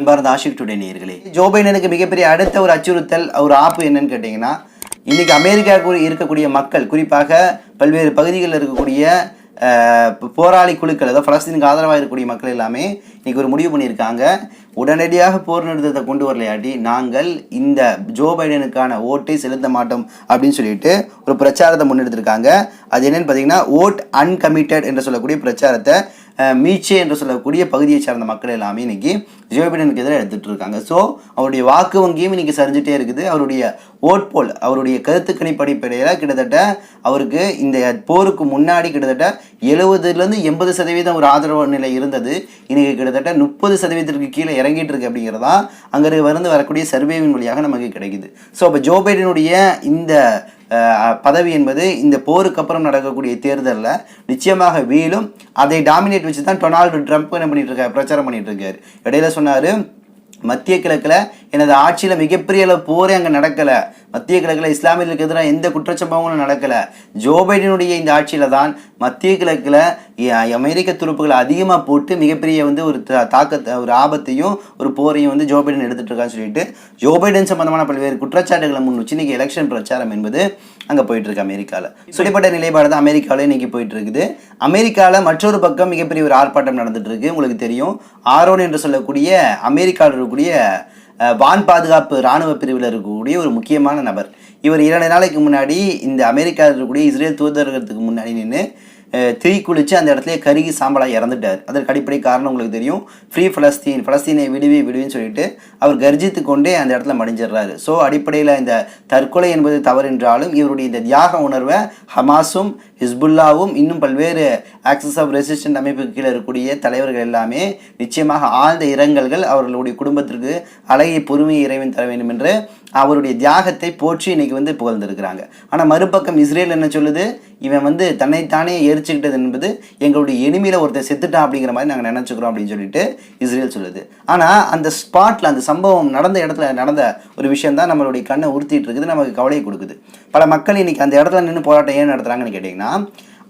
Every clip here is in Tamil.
அன்பார்ந்த ஆஷிக் டுடே நேர்களே ஜோ பைடனுக்கு மிகப்பெரிய அடுத்த ஒரு அச்சுறுத்தல் ஒரு ஆப்பு என்னன்னு கேட்டிங்கன்னா இன்றைக்கி அமெரிக்காவுக்கு இருக்கக்கூடிய மக்கள் குறிப்பாக பல்வேறு பகுதிகளில் இருக்கக்கூடிய போராளி குழுக்கள் அதாவது பலஸ்தீனுக்கு ஆதரவாக இருக்கக்கூடிய மக்கள் எல்லாமே இன்றைக்கி ஒரு முடிவு பண்ணியிருக்காங்க. உடனடியாக போர் நிறுத்தத்தை கொண்டு வரலையாட்டி நாங்கள் இந்த ஜோ பைடனுக்கான ஓட்டை செலுத்த மாட்டோம் அப்படின்னு சொல்லிட்டு ஒரு பிரச்சாரத்தை முன்னெடுத்திருக்காங்க. அது என்னென்னு பார்த்தீங்கன்னா ஓட் அன்கமிட்டட் என்று சொல்லக்கூடிய பிரச்சாரத்தை மீச்சே என்று சொல்லக்கூடிய பகுதியை சார்ந்த மக்கள் எல்லாமே இன்றைக்கி ஜோ பைடனுக்கு எதிராக எடுத்துகிட்டு இருக்காங்க ஸோ அவருடைய வாக்கு வங்கியும் இன்றைக்கி சரிஞ்சிட்டே இருக்குது. அவருடைய ஓட் போல் அவருடைய கருத்து கணிப்பு கிட்டத்தட்ட அவருக்கு இந்த போருக்கு முன்னாடி கிட்டத்தட்ட எழுபதுலேருந்து எண்பது சதவீதம் ஒரு ஆதரவு நிலை இருந்தது. இன்றைக்கி கிட்டத்தட்ட முப்பது சதவீதத்திற்கு கீழே இறங்கிட்டு இருக்கு அப்படிங்கிறதா அங்கே வந்து வரக்கூடிய சர்வேவின் வழியாக நமக்கு கிடைக்குது. ஸோ அப்போ ஜோ பைடனுடைய இந்த பதவி என்பது இந்த போருக்கு அப்புறம் நடக்கக்கூடிய தேர்தலில் நிச்சயமாக வீழும். அதை டாமினேட் வச்சு தான் டொனால்டு ட்ரம்ப் என்ன பண்ணிட்டு இருக்காரு பிரச்சாரம் பண்ணிட்டு இருக்காரு இடையில சொன்னார். மத்திய கிழக்கில் எனது ஆட்சியில் மிகப்பெரிய அளவு போரே அங்கே நடக்கலை. மத்திய கிழக்கில் இஸ்லாமியர்களுக்கு எதிராக எந்த குற்றச்சம்பவங்களும் நடக்கலை. ஜோ பைடனுடைய இந்த ஆட்சியில் தான் மத்திய கிழக்கில் அமெரிக்க துருப்புகளை அதிகமாக போட்டு மிகப்பெரிய வந்து ஒரு தா- தாக்கத்தை ஒரு ஆபத்தையும் ஒரு போரையும் வந்து ஜோ பைடன் எடுத்துட்டு இருக்கான்னு சொல்லிட்டு ஜோ பைடன் சம்பந்தமான பல்வேறு குற்றச்சாட்டுகளை முன் வச்சு இன்றைக்கி எலெக்ஷன் பிரச்சாரம் என்பது அங்கே போயிட்டுருக்கு அமெரிக்காவில் சுடிப்பட்ட நிலைப்பாடு தான் அமெரிக்காவில் இன்னைக்கு போயிட்டு இருக்குது அமெரிக்காவில் மற்றொரு பக்கம் மிகப்பெரிய ஒரு ஆர்ப்பாட்டம் நடந்துகிட்ருக்கு உங்களுக்கு தெரியும். ஆரோன் என்று சொல்லக்கூடிய அமெரிக்காவில் இருக்கக்கூடிய வான் பாதுகாப்பு இராணுவ பிரிவில் இருக்கக்கூடிய ஒரு முக்கியமான நபர். இவர் இரண்டு நாளைக்கு முன்னாடி இந்த அமெரிக்காவில் இருக்கக்கூடிய இஸ்ரேல் தூதரகத்துக்கு முன்னாடி நின்று தீ குளித்து அந்த இடத்துல கருகி சாம்பலாக இறந்துட்டார். அதற்கு அடிப்படை காரணம் உங்களுக்கு தெரியும். ஃப்ரீ ஃபலஸ்தீன் ஃபலஸ்தீனை விடுவி விடுவின்னு சொல்லிட்டு அவர் கர்ஜித்து கொண்டே அந்த இடத்துல மடிஞ்சிடுறாரு. ஸோ அடிப்படையில் இந்த தற்கொலை என்பது தவறு என்றாலும் இவருடைய இந்த தியாக உணர்வை ஹமாஸும் ஹிஸ்புல்லாவும் இன்னும் பல்வேறு ஆக்சஸ் ஆஃப் ரெசிஸ்டன்ட் அமைப்புக்கு கீழே இருக்கக்கூடிய தலைவர்கள் எல்லாமே நிச்சயமாக ஆழ்ந்த இரங்கல்கள் அவர்களுடைய குடும்பத்திற்கு அழகிய பொறுமையை இறைவன் தர வேண்டும் என்று அவருடைய தியாகத்தை போற்றி இன்னைக்கு வந்து புகழ்ந்திருக்கிறாங்க. ஆனால் மறுபக்கம் இஸ்ரேல் என்ன சொல்லுது? இவன் வந்து தன்னைத்தானே எரிச்சுக்கிட்டது என்பது எங்களுடைய எனிமையில் ஒருத்தன் செத்துட்டான் அப்படிங்கிற மாதிரி நாங்கள் நினச்சிக்கிறோம் அப்படின்னு சொல்லிட்டு இஸ்ரேல் சொல்லுது. ஆனால் அந்த ஸ்பாட்டில் அந்த சம்பவம் நடந்த இடத்துல நடந்த ஒரு விஷயம் தான் நம்மளுடைய கண்ணை உறுத்திட்டு இருக்குது நமக்கு கவலையை கொடுக்குது. பல மக்கள் இன்னைக்கு அந்த இடத்துல நின்று போராட்டம் ஏன் நடத்துகிறாங்கன்னு கேட்டிங்கன்னா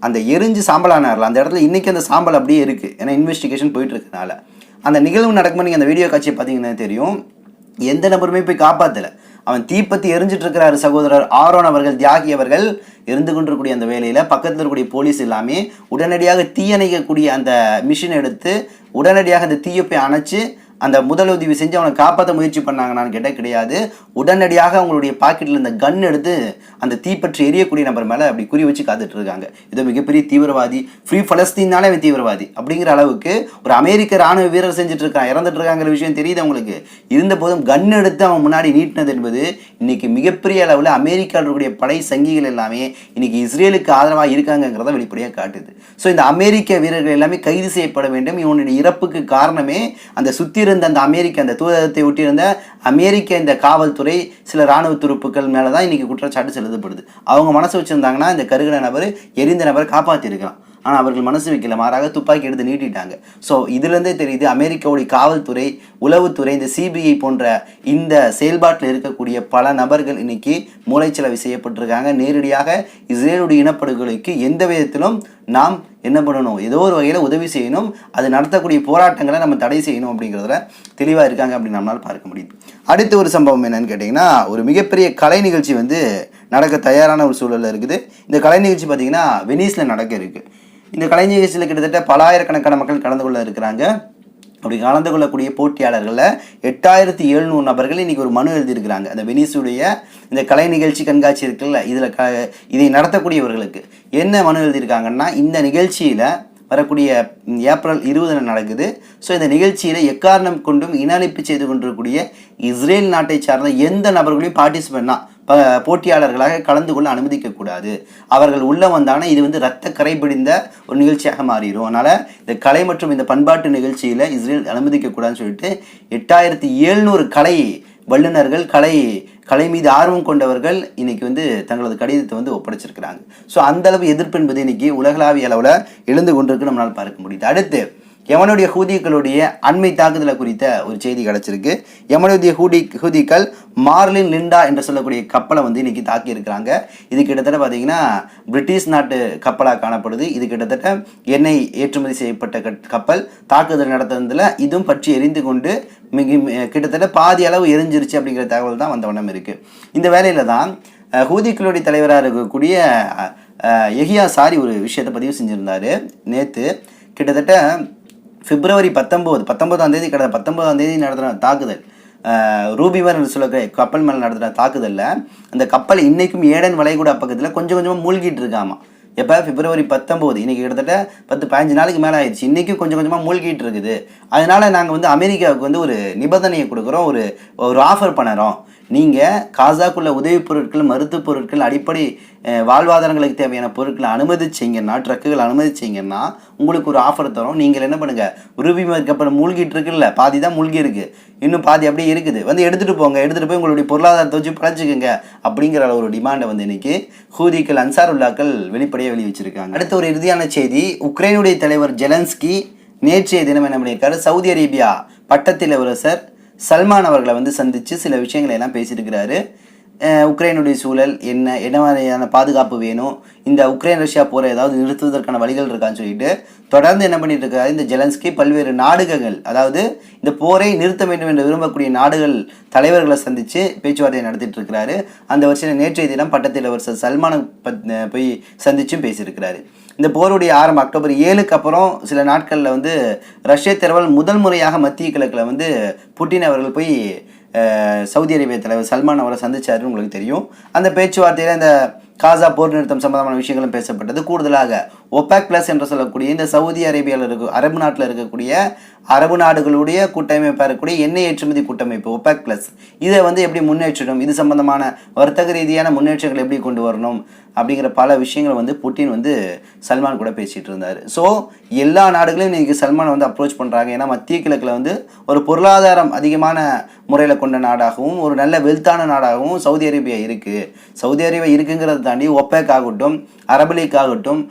அந்த எரிஞ்சு சாம்பலானார்ல அந்த இடத்துல இன்றைக்கி அந்த சாம்பல் அப்படியே இருக்குது ஏன்னா இன்வெஸ்டிகேஷன் போயிட்டு இருக்கனால அந்த நிகழ்வு நடக்கும்போது நீங்கள் அந்த வீடியோ காட்சியை பார்த்தீங்கன்னா தெரியும் எந்த நபருமே போய் காப்பாற்றலை அவன் தீப்பத்தி எரிஞ்சிட்டு இருக்கிறாரு சகோதரர் ஆரோன் அவர்கள் தியாகி அவர்கள். இருந்து கொண்டிருக்கூடிய அந்த வேலையில் பக்கத்தில் இருக்கக்கூடிய போலீஸ் எல்லாமே உடனடியாக தீயணைக்கக்கூடிய அந்த மிஷின் எடுத்து உடனடியாக அந்த தீயப்பை அணைச்சு அந்த முதலுதவி செஞ்சு அவனை காப்பாற்ற முயற்சி பண்ணாங்கன்னு கேட்டால் கிடையாது. உடனடியாக அவங்களுடைய பாக்கெட்டில் இந்த கன் எடுத்து அந்த தீப்பற்றி எரியக்கூடிய நபர் மேலே அப்படி குறி வச்சு காத்துட்டு இருக்காங்க. இது மிகப்பெரிய தீவிரவாதி ஃப்ரீ பலஸ்தீன்னாலே அவன் தீவிரவாதி அப்படிங்கிற அளவுக்கு ஒரு அமெரிக்க ராணுவ வீரர் செஞ்சுட்டு இருக்கான். இறந்துட்டு இருக்காங்கிற விஷயம் தெரியுது அவங்களுக்கு. இருந்த போதும் கன் எடுத்து அவன் முன்னாடி நீட்டினது என்பது இன்னைக்கு மிகப்பெரிய அளவில் அமெரிக்காவில் இருக்கக்கூடிய படை சங்கிகள் எல்லாமே இன்னைக்கு இஸ்ரேலுக்கு ஆதரவாக இருக்காங்கங்கிறத வெளிப்படையாக காட்டுது. ஸோ இந்த அமெரிக்க வீரர்கள் எல்லாமே கைது செய்யப்பட வேண்டும். இவனுடைய இறப்புக்கு காரணமே அந்த சுற்றி இருந்த அந்த அமெரிக்க அந்த தூதரத்தை ஒட்டியிருந்த அமெரிக்க இந்த காவல்துறை சில ராணுவ துருப்புக்கள் மேலே தான் இன்னைக்கு குற்றச்சாட்டு செலுத்தப்படுது. அவங்க மனசு வச்சுருந்தாங்கன்னா இந்த கருகிற நபர் எரிந்த நபரை காப்பாற்றிருக்கலாம் ஆனால் அவர்கள் மனசு வைக்கல. மாறாக துப்பாக்கி எடுத்து நீட்டிட்டாங்க. ஸோ இதுலேருந்தே தெரியுது அமெரிக்காவுடைய காவல்துறை உளவுத்துறை இந்த சிபிஐ போன்ற இந்த செயல்பாட்டில் இருக்கக்கூடிய பல நபர்கள் இன்னைக்கு மூளைச்சலவை செய்யப்பட்டிருக்காங்க. நேரடியாக இஸ்ரேலுடைய இனப்படுகொலைக்கு எந்த விதத்திலும் நாம் என்ன பண்ணணும்? ஏதோ ஒரு வகையில் உதவி செய்யணும். அது நடத்தக்கூடிய போராட்டங்களை நம்ம தடை செய்யணும் அப்படிங்கிறதுல தெளிவாக இருக்காங்க அப்படின்னு நம்மளால் பார்க்க முடியுது. அடுத்த ஒரு சம்பவம் என்னன்னு கேட்டிங்கன்னா ஒரு மிகப்பெரிய கலை நிகழ்ச்சி வந்து நடக்க தயாரான ஒரு சூழலில் இருக்குது. இந்த கலை நிகழ்ச்சி பார்த்திங்கன்னா வெனிஸில் நடக்க இருக்குது இந்த கலை நிகழ்ச்சியில் கிட்டத்தட்ட பலாயிரக்கணக்கான மக்கள் கலந்து கொள்ள இருக்கிறாங்க. அப்படி கலந்து கொள்ளக்கூடிய போட்டியாளர்களில் எட்டாயிரத்தி எழுநூறு நபர்கள் இன்னைக்கு ஒரு மனு எழுதியிருக்கிறாங்க. அந்த வெனிஸுடைய இந்த கலை நிகழ்ச்சி கண்காட்சி இருக்குல்ல இதில் க இதை நடத்தக்கூடியவர்களுக்கு. என்ன மனு எழுதியிருக்காங்கன்னா இந்த நிகழ்ச்சியில் வரக்கூடிய ஏப்ரல் இருபதுல நடக்குது. ஸோ இந்த நிகழ்ச்சியில் எக்காரணம் கொண்டும் இனஅழிப்பு செய்து கொண்டிருக்கக்கூடிய இஸ்ரேல் நாட்டை சார்ந்த எந்த நபர்களையும் பார்ட்டிசிபெண்ட்னா போட்டியாளர்களாக கலந்து கொள்ள அனுமதிக்கக்கூடாது அவர்கள் உள்ளே வந்தாங்கன்னா இது வந்து ரத்த கரை பிடிந்த ஒரு நிகழ்ச்சியாக மாறிடும். அதனால் இந்த கலை மற்றும் இந்த பண்பாட்டு நிகழ்ச்சியில் இஸ்ரேல் அனுமதிக்கக்கூடாதுன்னு சொல்லிட்டு எட்டாயிரத்தி எழுநூறு கலை வல்லுநர்கள் கலை கலை மீது ஆர்வம் கொண்டவர்கள் இன்னைக்கு வந்து தங்களது கடிதத்தை வந்து ஒப்படைச்சிருக்கிறாங்க. ஸோ அந்த அளவு எதிர்ப்பு என்பது இன்னைக்கு உலகளாவிய அளவில் எழுந்து கொண்டிருக்கு நம்மளால் பார்க்க முடியுது. அடுத்து யமனுடைய ஹூதிகளுடைய அண்மை தாக்குதலை குறித்த ஒரு செய்தி கிடச்சிருக்கு. யமனுடைய ஹூடி ஹூதிகள் மார்லின் லிண்டா என்று சொல்லக்கூடிய கப்பலை வந்து இன்னைக்கு தாக்கி இருக்கிறாங்க இது கிட்டத்தட்ட பார்த்தீங்கன்னா பிரிட்டிஷ் நாட்டு கப்பலாக காணப்படுது. இது கிட்டத்தட்ட எண்ணெய் ஏற்றுமதி செய்யப்பட்ட கட்- கப்பல் தாக்குதல் நடத்துறதுல இதுவும் பற்றி எரிந்து கொண்டு மிக கிட்டத்தட்ட பாதி அளவு எரிஞ்சிருச்சு அப்படிங்கிற தகவல் தான் வந்த வண்ணம் இருக்குது இந்த வேலையில் தான் ஹூதிக்களுடைய தலைவராக இருக்கக்கூடிய எஹியா சாரி ஒரு விஷயத்தை பதிவு செஞ்சுருந்தார். நேற்று கிட்டத்தட்ட பிப்ரவரி பத்தொம்போது பத்தொம்போதாம் தேதி கடந்த பத்தொம்போதாம் தேதி நடத்தின தாக்குதல் ரூபிவர் என்று சொல்லக்கூடிய கப்பல் மேலே நடத்தின தாக்குதலில் அந்த கப்பல் இன்றைக்கும் ஏடன் வளைகுடா பக்கத்தில் கொஞ்சம் கொஞ்சமாக மூழ்கிட்டு இருக்காமா? எப்போ? பிப்ரவரி பத்தொம்போது. இன்றைக்கி கிட்டத்தட்ட பத்து பதினஞ்சு நாளைக்கு மேலே ஆயிடுச்சு. இன்றைக்கும் கொஞ்சம் கொஞ்சமாக மூழ்கிட்டு இருக்குது. அதனால நாங்கள் வந்து அமெரிக்காவுக்கு வந்து ஒரு நிபந்தனையை கொடுக்குறோம். ஒரு ஒரு ஆஃபர் பண்ணுறோம். நீங்கள் காசாக்குள்ள உதவி பொருட்கள் மருத்துவ பொருட்கள் அடிப்படை வாழ்வாதாரங்களுக்கு தேவையான பொருட்களை அனுமதிச்சிங்கன்னா ட்ரக்குகள் அனுமதிச்சிங்கன்னா உங்களுக்கு ஒரு ஆஃபர் தரும். நீங்கள் என்ன பண்ணுங்கள் உருவி கப்பல் மூழ்கிட்டு இருக்குல்ல பாதி தான் மூழ்கி இருக்குது இன்னும் பாதி அப்படியே இருக்குது. வந்து எடுத்துகிட்டு போங்க. எடுத்துகிட்டு போய் உங்களுடைய பொருளாதாரத்தை வச்சு பழச்சிக்கோங்க அப்படிங்கிற ஒரு டிமாண்டை வந்து இன்னைக்கு ஹூதிக்கள் அன்சாருல்லாக்கள் வெளிப்படையாக வெளி வச்சிருக்காங்க அடுத்த ஒரு இறுதியான செய்தி உக்ரைனுடைய தலைவர் ஜெலன்ஸ்கி நேற்றைய தினம் என்ன பண்ணியிருக்காரு? சவுதி அரேபியா பட்டத்தில் உரசர் சல்மான் அவர்களை வந்து சந்தித்து சில விஷயங்களை எல்லாம் பேசியிருக்கிறாரு. உக்ரைனுடைய சூழல் என்ன என்ன மாதிரியான பாதுகாப்பு வேணும் இந்த உக்ரைன் ரஷ்யா போரை ஏதாவது நிறுத்துவதற்கான வழிகள் இருக்கான்னு சொல்லிட்டு தொடர்ந்து என்ன பண்ணிட்டு இருக்காரு இந்த ஜெலன்ஸ்கி பல்வேறு நாடுகள் அதாவது இந்த போரை நிறுத்த வேண்டும் என்று விரும்பக்கூடிய நாடுகள் தலைவர்களை சந்தித்து பேச்சுவார்த்தை நடத்திட்டு இருக்கிறாரு. அந்த வருஷம் நேற்றைய தினம் பட்டத்தில் அவர் சல்மானை பத் போய் சந்திச்சும் பேசியிருக்கிறாரு. இந்த போருடைய ஆரம்பம் அக்டோபர் ஏழுக்கு அப்புறம் சில நாட்களில் வந்து ரஷ்ய தேர்வல் முதல் முறையாக மத்திய கிழக்கில் வந்து புட்டின் அவர்கள் போய் சவுதி அரேபிய தலைவர் சல்மான் அவரை சந்திச்சாருன்னு உங்களுக்கு தெரியும். அந்த பேச்சுவார்த்தையில் இந்த காசா போர் நிறுத்தம் சம்பந்தமான விஷயங்களும் பேசப்பட்டது. கூடுதலாக ஒபேக் பிளஸ் என்று சொல்லக்கூடிய இந்த சவுதி அரேபியாவில் இருக்க அரபு நாட்டில் இருக்கக்கூடிய அரபு நாடுகளுடைய கூட்டமைப்பாக இருக்கக்கூடிய எண்ணெய் ஏற்றுமதி கூட்டமைப்பு ஒபேக் பிளஸ். இதை வந்து எப்படி முன்னேற்றணும்? இது சம்பந்தமான வர்த்தக ரீதியான முன்னேற்றங்களை எப்படி கொண்டு வரணும்? அப்படிங்கிற பல விஷயங்களை வந்து புட்டின் வந்து சல்மான் கூட பேசிகிட்டு இருந்தார். ஸோ எல்லா நாடுகளையும் இன்றைக்கி சல்மானை வந்து அப்ரோச் பண்ணுறாங்க ஏன்னா மத்திய கிழக்கில் வந்து ஒரு பொருளாதாரம் அதிகமான முறையில் கொண்ட நாடாகவும் ஒரு நல்ல வெல்த்தான நாடாகவும் சவுதி அரேபியா இருக்குது சவுதி அரேபியா இருக்குங்கிறத தாண்டி ஒப்பேக் ஆகட்டும் அரபு லீக் ஆகட்டும்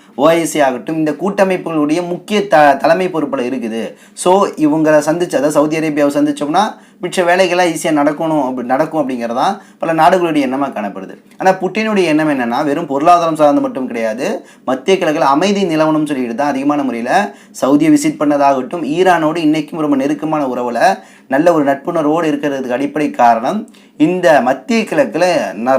ஓஐசி ஆகட்டும் இந்த கூட்டமைப்புகளுடைய முக்கிய த தலைமை பொறுப்பில் இருக்குது. ஸோ இவங்களை சந்திச்சு அதாவது சவுதி அரேபியாவை சந்திச்சோம்னா மிச்ச வேலைகள்லாம் ஈஸியாக நடக்கணும் அப்படி நடக்கும் அப்படிங்கிறதான் பல நாடுகளுடைய எண்ணமாக காணப்படுது. ஆனால் புட்டினுடைய எண்ணம் என்னென்னா வெறும் பொருளாதாரம் சார்ந்து மட்டும் கிடையாது மத்திய கிழக்கில் அமைதி நிலவனம் சொல்லிட்டு தான் அதிகமான முறையில் சவுதியை விசிட் பண்ணதாகட்டும் ஈரானோடு இன்றைக்கும் ரொம்ப நெருக்கமான உறவில் நல்ல ஒரு நட்புணர்வோடு இருக்கிறதுக்கு அடிப்படை காரணம் இந்த மத்திய கிழக்கில்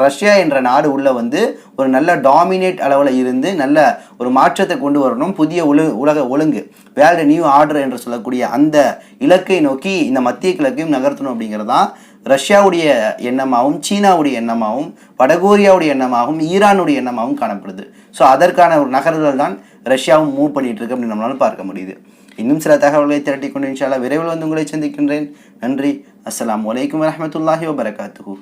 ரஷ்யா என்ற நாடு உள்ள வந்து ஒரு நல்ல டாமினேட் அளவில் இருந்து நல்ல ஒரு மாற்றத்தை கொண்டு வரணும் புதிய உலு உலக ஒழுங்கு வேர்ல்டு நியூ ஆர்டர் என்று சொல்லக்கூடிய அந்த இலக்கை நோக்கி இந்த மத்திய கிழக்கையும் நகர்த்தணும் அப்படிங்கிறதான் ரஷ்யாவுடைய எண்ணமாகவும் சீனாவுடைய எண்ணமாகவும் வடகொரியாவுடைய எண்ணமாகவும் ஈரானுடைய எண்ணமாகவும் காணப்படுது. ஸோ அதற்கான ஒரு நகர்வுகள் தான் ரஷ்யாவும் மூவ் பண்ணிட்டு இருக்கு அப்படின்னு நம்மளால பார்க்க முடியுது. இன்னும் சில தகவல்களை திரட்டி கொண்டு இன்ஷால்லா விரைவில் வந்து உங்களை சந்திக்கின்றேன். நன்றி. அஸ்லாம் வலைக்கம் வரமத்துல்லாஹி வபரகாத்துஹு.